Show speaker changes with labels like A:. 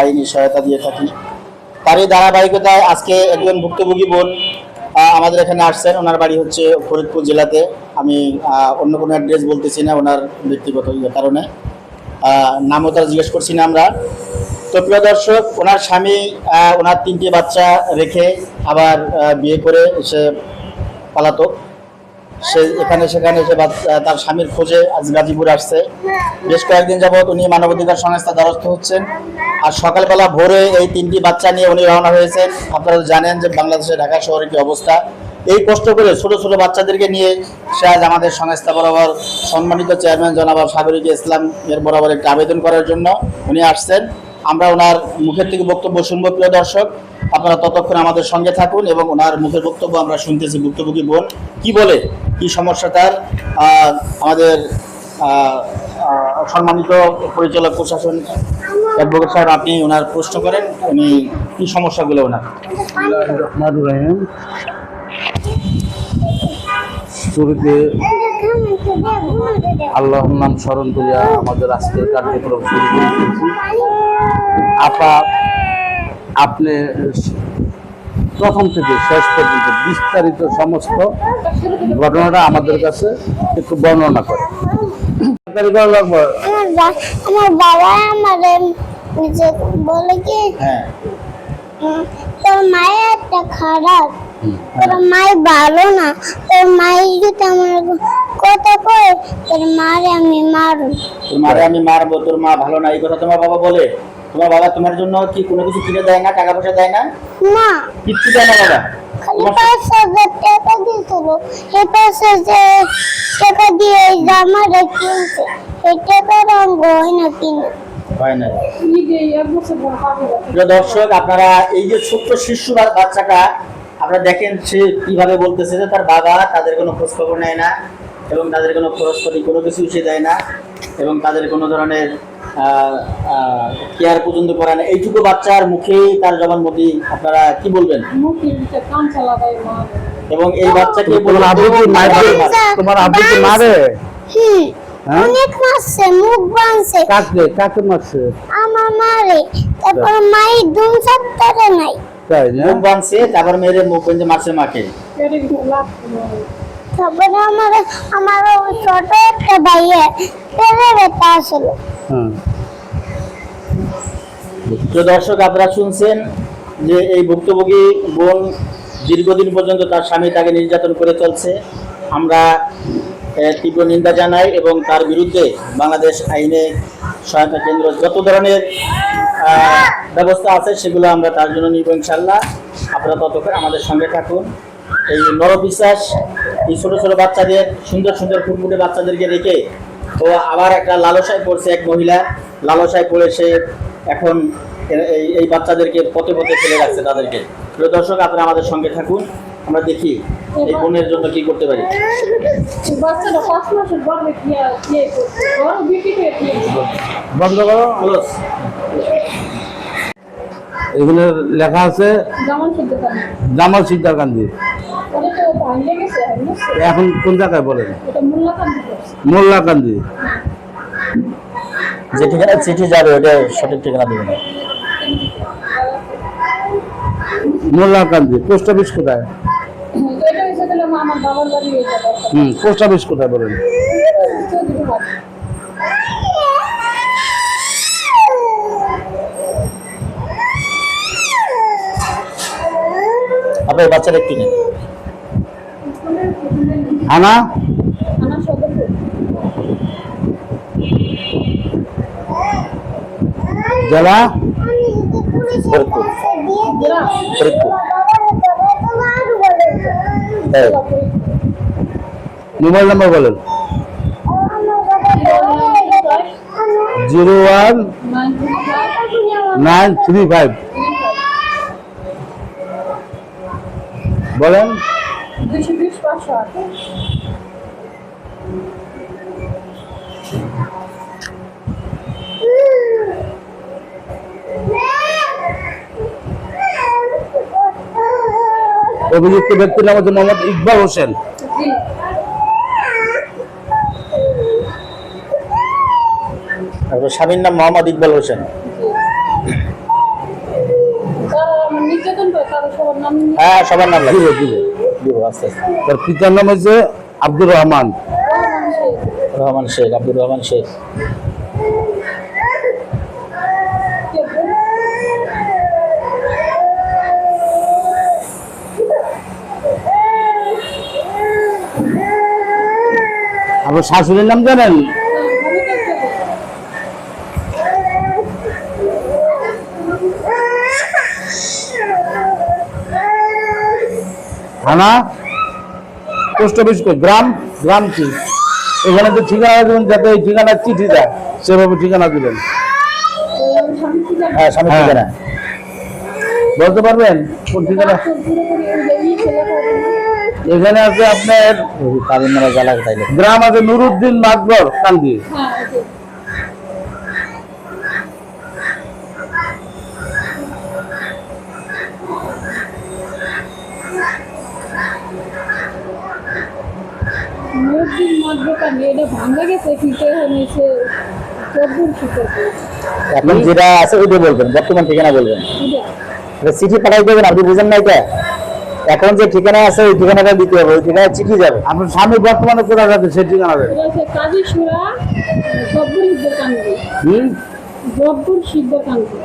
A: আইনি সহায়তা দিয়ে থাকি। তারই ধারাবাহিকতায় আজকে একজন ভুক্তভোগী বোন আমাদের এখানে আসছেন। ওনার বাড়ি হচ্ছে ফরিদপুর জেলাতে। আমি অন্য কোনো অ্যাড্রেস বলতেছি না ওনার ব্যক্তিগত ইয়ে কারণে। নামও তার জিজ্ঞেস করছি না আমরা। তো প্রিয় দর্শক, ওনার স্বামী ওনার তিনটি বাচ্চা রেখে আবার বিয়ে করে সে পালাতক। সে এখানে, সেখানে সে তার স্বামীর খোঁজে আজ গাজীপুর আসছে। বেশ কয়েকদিন যাবৎ উনি মানবাধিকার সংস্থা দ্বারস্থ হচ্ছেন। আর সকালবেলা ভোরে এই তিনটি বাচ্চা নিয়ে উনি রওনা হয়েছেন। আপনারা জানেন যে বাংলাদেশের ঢাকা শহরের কি অবস্থা। এই কষ্ট করে ছোট ছোট বাচ্চাদেরকে নিয়ে সে আজ আমাদের সংস্থা বরাবর সম্মানিত চেয়ারম্যান জনাব সাগরিক ইসলাম এর বরাবর একটা আবেদন করার জন্য উনি আসছেন। আমরা ওনার মুখের থেকে বক্তব্য শুনব, প্রিয় দর্শক। আপনারা ততক্ষণ আমাদের সঙ্গে থাকুন এবং ওনার মুখের বক্তব্য আমরা শুনতেছি, ভুক্তভোগী বোন। কি বলে? কি সমস্যা তার? আমাদের সম্মানিত পরিচালক প্রশাসন অ্যাডভোকেট সাহেব আপনি ওনার প্রশ্ন করেন, উনি কি সমস্যাগুলো ওনার?
B: শুরুতে আল্লাহর নাম স্মরণ করিয়া আমাদের আজকের কার্যক্রম শুরু করে আপা, আপনি প্রথম থেকে শেষ পর্যন্ত বিস্তারিত সমস্ত ঘটনাটা আমাদের কাছে একটু বর্ণনা করে তাড়াতাড়ি করা লাগবে।
C: আমার বাবা আমার নিজে বলে কি
A: হ্যাঁ
C: তোর মায়ের একটা খারাপ
B: হুম।
C: তোর মাই ভালো না তোর মাই যদি আমার কথা কয় তোর মারে আমি মারু
A: তোর মারে আমি মারবো তোর মা ভালো না এই কথা তোমার বাবা বলে তোমার বাবা তোমার জন্য কি কোনো কিছু কিনে দেয় না টাকা পয়সা দেয় না?
C: না।
A: কিচ্ছু দেয় না বাবা।
C: টাকা দিয়েছিল এই টাকা দিয়ে এই জামাটা কিনছে। এই টাকার অঙ্গ কিনে।
A: না। প্রিয় দর্শক আপনারা এই যে ছোট্ট শিশু বাচ্চাটা আপনারা দেখেন সে কীভাবে বলতেছে যে তার বাবা তাদের কোনো খোঁজ খবর নেয় না এবং তাদের কোনো খরচ করি কোনো কিছু সে দেয় না এবং তাদের কোনো ধরনের কেয়ার পর্যন্ত করে না। এইটুকু বাচ্চার মুখেই তার জবানবন্দি আপনারা কি বলবেন? এবং এই বাচ্চাকে
B: তোমার আব্বু কি মারে তোমার মারে। হ্যাঁ?
C: অনেক মারছে মুখ বানছে
B: কাকে কাকে মারছে?
C: আমার মারে তারপর মাই দুম সপ্তাহে নাই।
B: তাই না?
A: মুখ বাঁধছে তারপর মেয়ের মুখ বেঁধে মারছে মাকে।
C: তারপরে আমার আমার ছোট একটা ভাইয়া পেলে বেটা আসলো।
A: তো দর্শক, আপনারা শুনছেন যে এই ভুক্তভোগী বোন দীর্ঘদিন পর্যন্ত তার স্বামী তাকে নির্যাতন করে চলছে। আমরা তীব্র নিন্দা জানাই এবং তার বিরুদ্ধে বাংলাদেশ আইনে সহায়তা কেন্দ্র যত ধরনের ব্যবস্থা আছে সেগুলো আমরা তার জন্য নিব ইনশাল্লাহ আপনারা ততক্ষণ আমাদের সঙ্গে থাকুন। এই নরবিশ্বাস, এই ছোটো ছোটো বাচ্চাদের, সুন্দর সুন্দর ফুটফুটে বাচ্চাদেরকে রেখে ও আবার একটা লালসায় পড়ছে এক মহিলা। লালসায় পড়ে সে এখন এই এই বাচ্চাদেরকে পথে পথে ফেলে রাখছে তাদেরকে। প্রিয় দর্শক আপনারা আমাদের সঙ্গে থাকুন। আমরা দেখি এই বোনের জন্য কি করতে পারি।
B: বন্ধ করো।
A: ক্লোজ।
B: লেখা আছে জামাল সিদ্ধার গান্ধী। এখন কোন জায়গায় বলেন?
D: ওটা মূল্যাকান দিতে
B: মোল্লা গান্ধী
A: যে ঠিকানা চিঠি যাবে ওটা সঠিক ঠিকানা দেবেন
B: মোল্লা গান্ধী পোস্ট অফিস কোথায়? হুম পোস্ট অফিস কোথায় বলেন?
A: আপনার বাচ্চারা একটু নেন
B: থানা জেলা? মোবাইল নাম্বার বলেন। Zero one nine three five. বলেন।
D: দুইশো বিশ পাঁচশো আট।
B: অভিযুক্ত ব্যক্তির নাম হচ্ছে মোহাম্মদ ইকবাল হোসেন।
A: স্বামীর নাম মোহাম্মদ ইকবাল হোসেন। হ্যাঁ সবার নাম লাগবে
B: তার পিতার নাম হচ্ছে আব্দুর রহমান।
A: রহমান শেখ আব্দুর রহমান শেখ।
B: আপনার শাশুড়ির নাম জানেন? থানা পোস্ট অফিস? গ্রাম গ্রাম কি? এখানে তো ঠিকানা দেবেন যাতে এই ঠিকানার চিঠি দেয় সেভাবে ঠিকানা দিবেন।
A: হ্যাঁ স্বামী
B: হ্যাঁ।
A: ঠিকানা
B: বলতে পারবেন? কোন ঠিকানা? এখানে আছে আপনার গ্রাম আছে নুরুদ্দিন মাকবর কান্দি।
D: নদীর মধ্যখানে এটা ভাঙা গেছে ফিটে হয়েছে চব্বুর ফিটে
A: এখন যেটা আছে ওইটা বলবেন বর্তমান ঠিকানা বলবেন। চিঠি পাঠাই দেবেন আপনি বুঝেন না এটা? এখন যে ঠিকানা আছে ওই ঠিকানাটা দিতে হবে ওই ঠিকানায় চিঠি যাবে।
B: আপনার স্বামী বর্তমানে কোথায় থাকে সেই ঠিকানা হুম?
D: জব্বুর কান্দি